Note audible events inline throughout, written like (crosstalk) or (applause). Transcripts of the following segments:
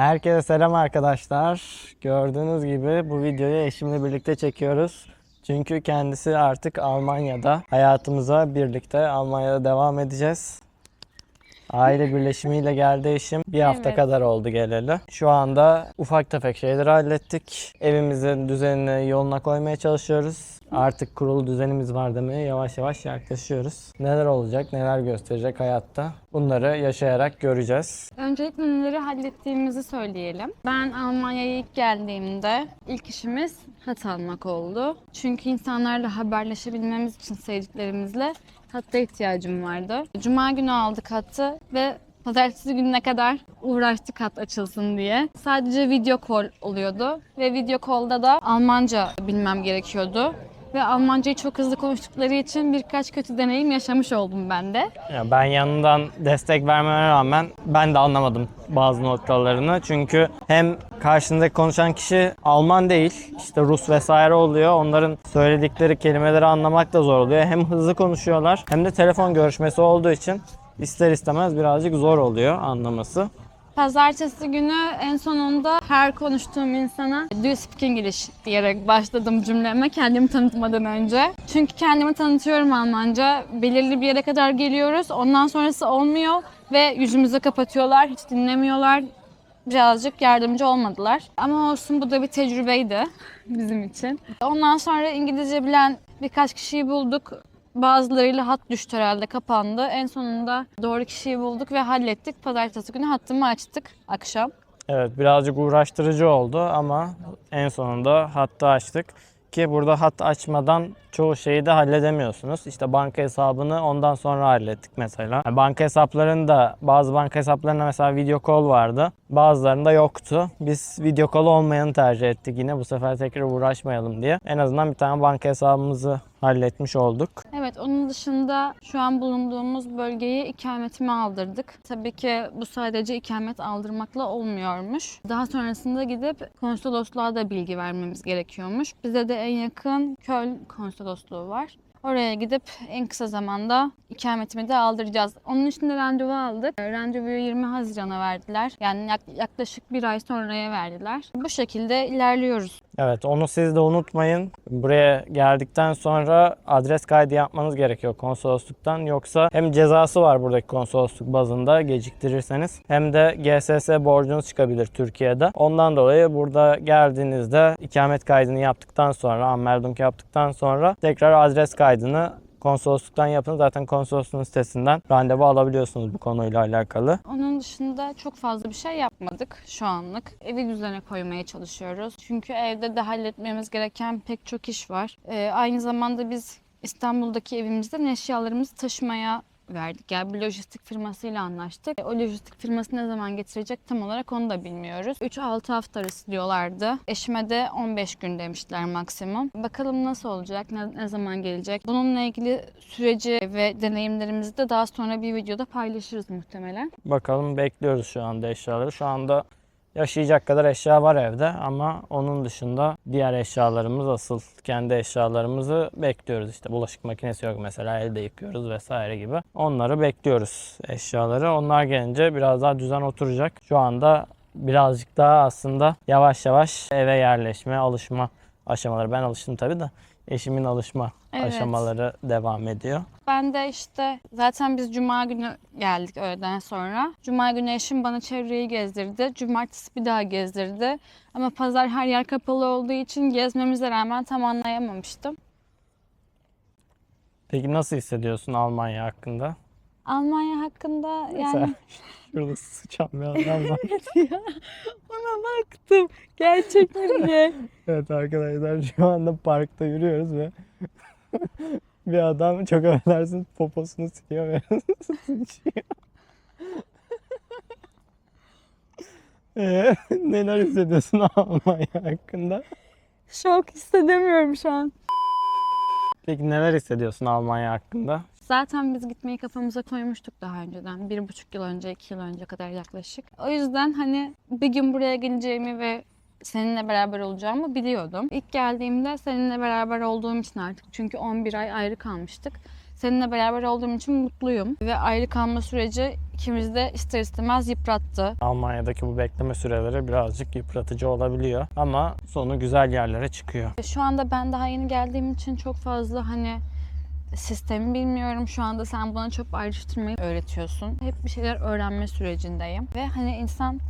Herkese selam arkadaşlar. Gördüğünüz gibi bu videoyu eşimle birlikte çekiyoruz. Çünkü kendisi artık Almanya'da. Hayatımıza birlikte Almanya'da devam edeceğiz. Aile birleşimiyle geldi eşim. Bir hafta Evet. kadar oldu geleli. Şu anda ufak tefek şeyleri hallettik. Evimizin düzenini yoluna koymaya çalışıyoruz. Artık kurulu düzenimiz var demeye yavaş yavaş yaklaşıyoruz. Neler olacak, neler gösterecek hayatta bunları yaşayarak göreceğiz. Öncelikle neleri hallettiğimizi söyleyelim. Ben Almanya'ya ilk geldiğimde ilk işimiz hat almak oldu. Çünkü insanlarla haberleşebilmemiz için sevdiklerimizle hatta ihtiyacım vardı. Cuma günü aldık hattı ve Pazartesi gününe kadar uğraştık hat açılsın diye. Sadece video call oluyordu ve video call'da da Almanca bilmem gerekiyordu. Ve Almancayı çok hızlı konuştukları için birkaç kötü deneyim yaşamış oldum ben de. Ya ben yanından destek vermeme rağmen ben de anlamadım bazı noktalarını. Çünkü hem karşındaki konuşan kişi Alman değil, işte Rus vesaire oluyor. Onların söyledikleri kelimeleri anlamak da zor oluyor. Hem hızlı konuşuyorlar hem de telefon görüşmesi olduğu için ister istemez birazcık zor oluyor anlaması. Pazartesi günü en sonunda her konuştuğum insana Do you speak English diyerek başladım cümleme kendimi tanıtmadan önce. Çünkü kendimi tanıtıyorum Almanca. Belirli bir yere kadar geliyoruz. Ondan sonrası olmuyor ve yüzümüzü kapatıyorlar. Hiç dinlemiyorlar. Birazcık yardımcı olmadılar. Ama olsun bu da bir tecrübeydi bizim için. Ondan sonra İngilizce bilen birkaç kişiyi bulduk. Bazılarıyla hat düştü herhalde kapandı. En sonunda doğru kişiyi bulduk ve hallettik. Pazartesi günü hattımı açtık akşam. Evet birazcık uğraştırıcı oldu ama en sonunda hattı açtık. Ki burada hat açmadan çoğu şeyi de halledemiyorsunuz. İşte banka hesabını ondan sonra hallettik mesela. Yani banka hesaplarında bazı banka hesaplarında mesela video call vardı. Bazılarında yoktu. Biz video call olmayanı tercih ettik yine bu sefer tekrar uğraşmayalım diye. En azından bir tane banka hesabımızı halletmiş olduk. Evet onun dışında şu an bulunduğumuz bölgeye ikametimi aldırdık. Tabii ki bu sadece ikamet aldırmakla olmuyormuş. Daha sonrasında gidip konsolosluğa da bilgi vermemiz gerekiyormuş. Bize de en yakın Köln konsolosluğu var. Oraya gidip en kısa zamanda ikametimi de aldıracağız. Onun için de randevu aldık. Randevuyu 20 Haziran'a verdiler. Yani yak- yaklaşık bir ay sonraya verdiler. Bu şekilde ilerliyoruz. Evet onu siz de unutmayın. Buraya geldikten sonra adres kaydı yapmanız gerekiyor konsolosluktan. Yoksa hem cezası var buradaki konsolosluk bazında geciktirirseniz hem de GSS borcunuz çıkabilir Türkiye'de. Ondan dolayı burada geldiğinizde ikamet kaydını yaptıktan sonra, Anmeldung yaptıktan sonra tekrar adres kaydını konsolosluktan yapın. Zaten konsolosluğun sitesinden randevu alabiliyorsunuz bu konuyla alakalı. Onun dışında çok fazla bir şey yapmadık şu anlık. Evi düzene koymaya çalışıyoruz. Çünkü evde de halletmemiz gereken pek çok iş var. Ee, aynı zamanda biz İstanbul'daki evimizden eşyalarımızı taşımaya verdik. Yani bir lojistik firmasıyla anlaştık. O lojistik firması ne zaman getirecek tam olarak onu da bilmiyoruz. 3-6 hafta arası diyorlardı. Eşime de 15 gün demişler maksimum. Bakalım nasıl olacak, ne, ne zaman gelecek. Bununla ilgili süreci ve deneyimlerimizi de daha sonra bir videoda paylaşırız muhtemelen. Bakalım bekliyoruz şu anda eşyaları. Şu anda yaşayacak kadar eşya var evde ama onun dışında diğer eşyalarımız asıl kendi eşyalarımızı bekliyoruz. İşte bulaşık makinesi yok mesela elde yıkıyoruz vesaire gibi. Onları bekliyoruz eşyaları. Onlar gelince biraz daha düzen oturacak. Şu anda birazcık daha aslında yavaş yavaş eve yerleşme, alışma aşamaları. Ben alıştım tabii de eşimin alışma Evet. aşamaları devam ediyor. Ben de işte zaten biz cuma günü geldik öğleden sonra. Cuma günü eşim bana çevreyi gezdirdi. Cumartesi bir daha gezdirdi. Ama pazar her yer kapalı olduğu için gezmemize rağmen tam anlayamamıştım. Peki nasıl hissediyorsun Almanya hakkında? Almanya hakkında yani (laughs) şurada sıçan bir adam var. (laughs) ona baktım. Gerçekten mi? (laughs) Evet arkadaşlar şu anda parkta yürüyoruz ve bir adam çok affedersin poposunu siliyor ve sıçıyor. Ee, neler hissediyorsun Almanya hakkında? Şok hissedemiyorum şu an. Peki neler hissediyorsun Almanya hakkında? Zaten biz gitmeyi kafamıza koymuştuk daha önceden. Bir buçuk yıl önce, iki yıl önce kadar yaklaşık. O yüzden hani bir gün buraya geleceğimi ve seninle beraber olacağımı biliyordum. İlk geldiğimde seninle beraber olduğum için artık çünkü 11 ay ayrı kalmıştık. Seninle beraber olduğum için mutluyum. Ve ayrı kalma süreci ikimizi de ister istemez yıprattı. Almanya'daki bu bekleme süreleri birazcık yıpratıcı olabiliyor ama sonu güzel yerlere çıkıyor. Şu anda ben daha yeni geldiğim için çok fazla hani sistemi bilmiyorum. Şu anda sen bana çok ayrıştırmayı öğretiyorsun. Hep bir şeyler öğrenme sürecindeyim. Ve hani insan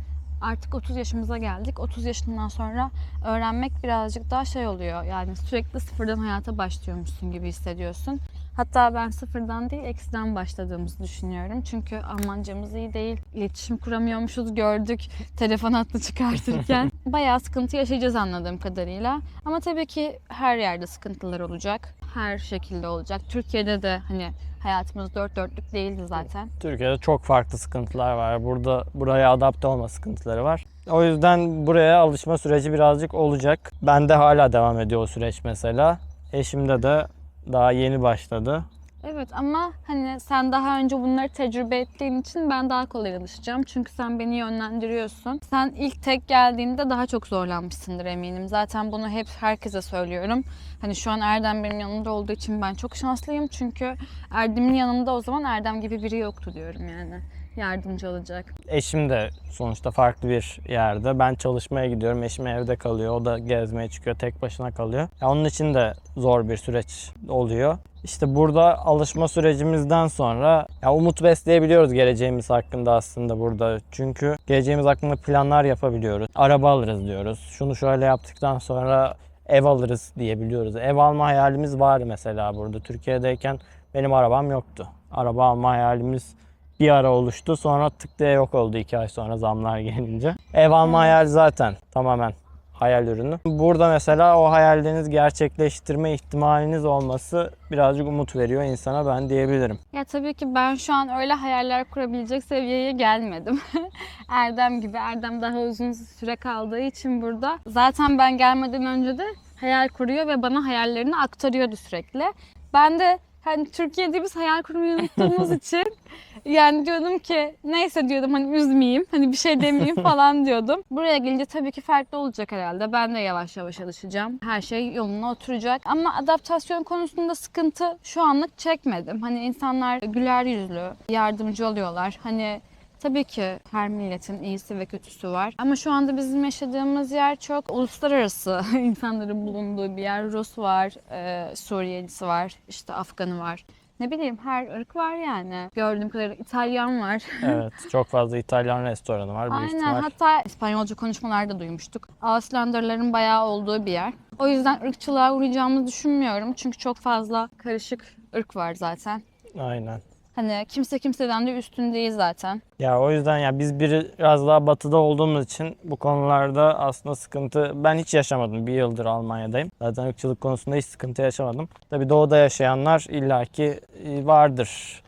artık 30 yaşımıza geldik. 30 yaşından sonra öğrenmek birazcık daha şey oluyor. Yani sürekli sıfırdan hayata başlıyormuşsun gibi hissediyorsun. Hatta ben sıfırdan değil eksiden başladığımızı düşünüyorum. Çünkü Almancamız iyi değil. İletişim kuramıyormuşuz gördük (laughs) telefon hattı çıkartırken. (laughs) Bayağı sıkıntı yaşayacağız anladığım kadarıyla. Ama tabii ki her yerde sıkıntılar olacak. Her şekilde olacak. Türkiye'de de hani hayatımız dört dörtlük değildi zaten. Türkiye'de çok farklı sıkıntılar var. Burada buraya adapte olma sıkıntıları var. O yüzden buraya alışma süreci birazcık olacak. Bende hala devam ediyor o süreç mesela. Eşimde de daha yeni başladı. Evet ama hani sen daha önce bunları tecrübe ettiğin için ben daha kolay alışacağım. Çünkü sen beni yönlendiriyorsun. Sen ilk tek geldiğinde daha çok zorlanmışsındır eminim. Zaten bunu hep herkese söylüyorum. Hani şu an Erdem benim yanımda olduğu için ben çok şanslıyım. Çünkü Erdem'in yanında o zaman Erdem gibi biri yoktu diyorum yani. Yardımcı olacak. Eşim de sonuçta farklı bir yerde. Ben çalışmaya gidiyorum. Eşim evde kalıyor. O da gezmeye çıkıyor. Tek başına kalıyor. Ya onun için de zor bir süreç oluyor. İşte burada alışma sürecimizden sonra ya umut besleyebiliyoruz geleceğimiz hakkında aslında burada. Çünkü geleceğimiz hakkında planlar yapabiliyoruz. Araba alırız diyoruz. Şunu şöyle yaptıktan sonra ev alırız diyebiliyoruz. Ev alma hayalimiz var mesela burada. Türkiye'deyken benim arabam yoktu. Araba alma hayalimiz bir ara oluştu. Sonra tık diye yok oldu iki ay sonra zamlar gelince. Ev alma hayali zaten tamamen hayal ürünü. Burada mesela o hayallerinizi gerçekleştirme ihtimaliniz olması birazcık umut veriyor insana ben diyebilirim. Ya tabii ki ben şu an öyle hayaller kurabilecek seviyeye gelmedim. (laughs) Erdem gibi. Erdem daha uzun süre kaldığı için burada. Zaten ben gelmeden önce de hayal kuruyor ve bana hayallerini aktarıyordu sürekli. Ben de hani Türkiye'de biz hayal kurmayı unuttuğumuz (laughs) için yani diyordum ki neyse diyordum hani üzmeyeyim hani bir şey demeyeyim (laughs) falan diyordum. Buraya gelince tabii ki farklı olacak herhalde. Ben de yavaş yavaş alışacağım. Her şey yoluna oturacak. Ama adaptasyon konusunda sıkıntı şu anlık çekmedim. Hani insanlar güler yüzlü, yardımcı oluyorlar. Hani Tabii ki her milletin iyisi ve kötüsü var. Ama şu anda bizim yaşadığımız yer çok uluslararası (laughs) insanların bulunduğu bir yer. Rus var, e, Suriyelisi var, işte Afganı var. Ne bileyim her ırk var yani. Gördüğüm kadarıyla İtalyan var. (laughs) Evet çok fazla İtalyan restoranı var Aynen ihtimal. hatta İspanyolca konuşmalarda duymuştuk. Auslanderların bayağı olduğu bir yer. O yüzden ırkçılığa uğrayacağımızı düşünmüyorum. Çünkü çok fazla karışık ırk var zaten. Aynen. Hani kimse kimseden de üstün değil zaten. Ya o yüzden ya biz biraz daha batıda olduğumuz için bu konularda aslında sıkıntı ben hiç yaşamadım. Bir yıldır Almanya'dayım. Zaten ırkçılık konusunda hiç sıkıntı yaşamadım. Tabii doğuda yaşayanlar illaki e, vardır.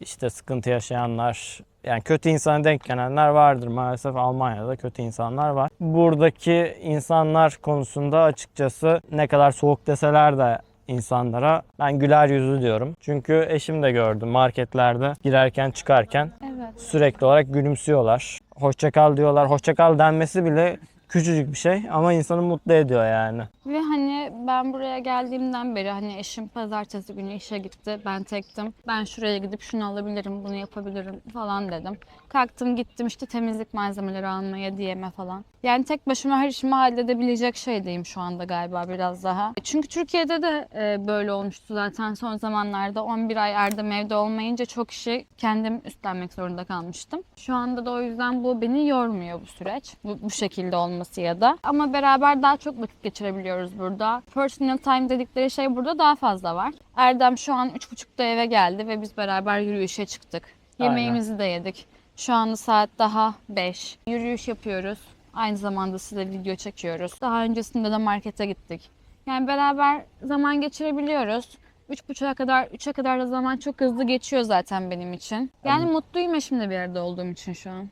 İşte sıkıntı yaşayanlar, yani kötü insana denk gelenler vardır. Maalesef Almanya'da kötü insanlar var. Buradaki insanlar konusunda açıkçası ne kadar soğuk deseler de insanlara ben güler yüzlü diyorum. Çünkü eşim de gördüm marketlerde girerken çıkarken Evet. sürekli olarak gülümsüyorlar. Hoşçakal diyorlar. Hoşçakal denmesi bile küçücük bir şey ama insanı mutlu ediyor yani. Ve hani ben buraya geldiğimden beri hani eşim pazartesi günü işe gitti. Ben tektim. Ben şuraya gidip şunu alabilirim, bunu yapabilirim falan dedim. Kalktım gittim işte temizlik malzemeleri almaya diyeme falan. Yani tek başıma her işimi halledebilecek şeydeyim şu anda galiba biraz daha. Çünkü Türkiye'de de e, böyle olmuştu zaten son zamanlarda. 11 ay Erdem evde olmayınca çok işi kendim üstlenmek zorunda kalmıştım. Şu anda da o yüzden bu beni yormuyor bu süreç. Bu, bu şekilde olması ya da. Ama beraber daha çok vakit geçirebiliyoruz burada. Personal time dedikleri şey burada daha fazla var. Erdem şu an 3.30'da eve geldi ve biz beraber yürüyüşe çıktık. Aynen. Yemeğimizi de yedik. Şu anda saat daha 5. Yürüyüş yapıyoruz. Aynı zamanda size video çekiyoruz. Daha öncesinde de markete gittik. Yani beraber zaman geçirebiliyoruz. 3.30'a kadar, 3'e kadar da zaman çok hızlı geçiyor zaten benim için. Yani mutluyum eşimle bir arada olduğum için şu an.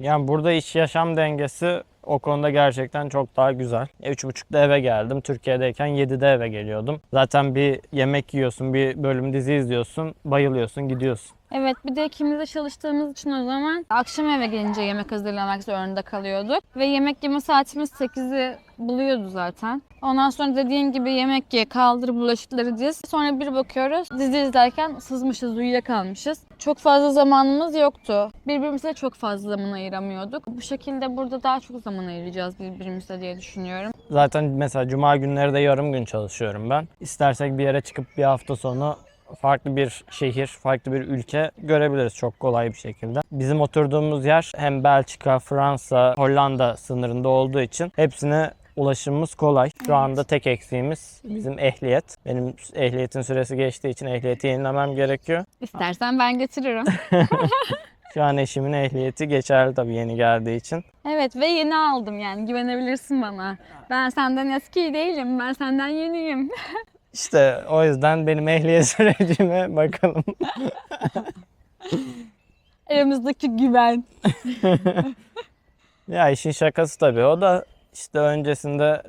Yani burada iş yaşam dengesi o konuda gerçekten çok daha güzel. E, Üç buçukta eve geldim. Türkiye'deyken 7'de eve geliyordum. Zaten bir yemek yiyorsun, bir bölüm dizi izliyorsun, bayılıyorsun, gidiyorsun. Evet bir de ikimiz çalıştığımız için o zaman akşam eve gelince yemek hazırlamak zorunda kalıyorduk. Ve yemek yeme saatimiz 8'i buluyordu zaten. Ondan sonra dediğin gibi yemek ye, kaldır bulaşıkları diz. Sonra bir bakıyoruz dizi izlerken sızmışız, uyuyakalmışız. Çok fazla zamanımız yoktu. Birbirimize çok fazla zaman ayıramıyorduk. Bu şekilde burada daha çok zaman ayıracağız birbirimize diye düşünüyorum. Zaten mesela cuma günleri de yarım gün çalışıyorum ben. İstersek bir yere çıkıp bir hafta sonu farklı bir şehir, farklı bir ülke görebiliriz çok kolay bir şekilde. Bizim oturduğumuz yer hem Belçika, Fransa, Hollanda sınırında olduğu için hepsine ulaşımımız kolay. Şu anda tek eksiğimiz bizim ehliyet. Benim ehliyetin süresi geçtiği için ehliyeti yenilemem gerekiyor. İstersen ben getiririm. (laughs) Şu an eşimin ehliyeti geçerli tabii yeni geldiği için. Evet ve yeni aldım yani güvenebilirsin bana. Ben senden eski değilim, ben senden yeniyim. (laughs) İşte o yüzden benim ehliyet (laughs) sürecime bakalım. (laughs) Aramızdaki güven. (laughs) Ya işin şakası tabii. O da işte öncesinde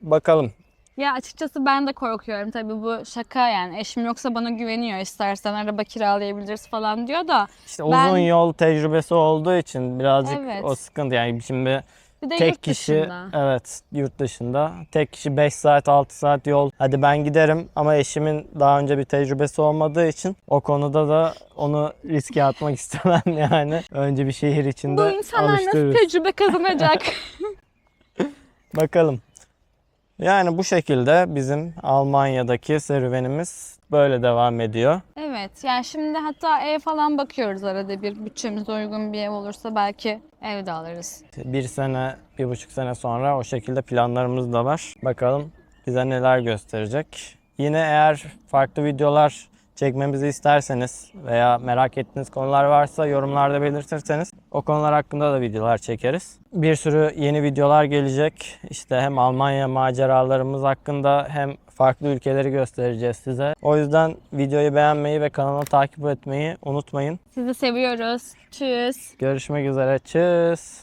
bakalım. Ya açıkçası ben de korkuyorum tabii bu şaka yani. Eşim yoksa bana güveniyor. İstersen araba kiralayabiliriz falan diyor da. İşte Ben- uzun yol tecrübesi olduğu için birazcık Evet. o sıkıntı. Yani şimdi Bir de tek yurt kişi dışında. evet yurt dışında tek kişi 5 saat 6 saat yol. Hadi ben giderim ama eşimin daha önce bir tecrübesi olmadığı için o konuda da onu riske atmak (laughs) istemem yani. Önce bir şehir içinde Bu insanlar nasıl tecrübe kazanacak? (laughs) (laughs) Bakalım. Yani bu şekilde bizim Almanya'daki serüvenimiz böyle devam ediyor. evet yani şimdi hatta ev falan bakıyoruz arada bir bütçemize uygun bir ev olursa belki ev de alırız. Bir sene, bir buçuk sene sonra o şekilde planlarımız da var. Bakalım bize neler gösterecek. Yine eğer farklı videolar çekmemizi isterseniz veya merak ettiğiniz konular varsa yorumlarda belirtirseniz o konular hakkında da videolar çekeriz. Bir sürü yeni videolar gelecek. İşte hem Almanya maceralarımız hakkında hem farklı ülkeleri göstereceğiz size. O yüzden videoyu beğenmeyi ve kanalı takip etmeyi unutmayın. Sizi seviyoruz. Tschüss. Görüşmek üzere. Tschüss.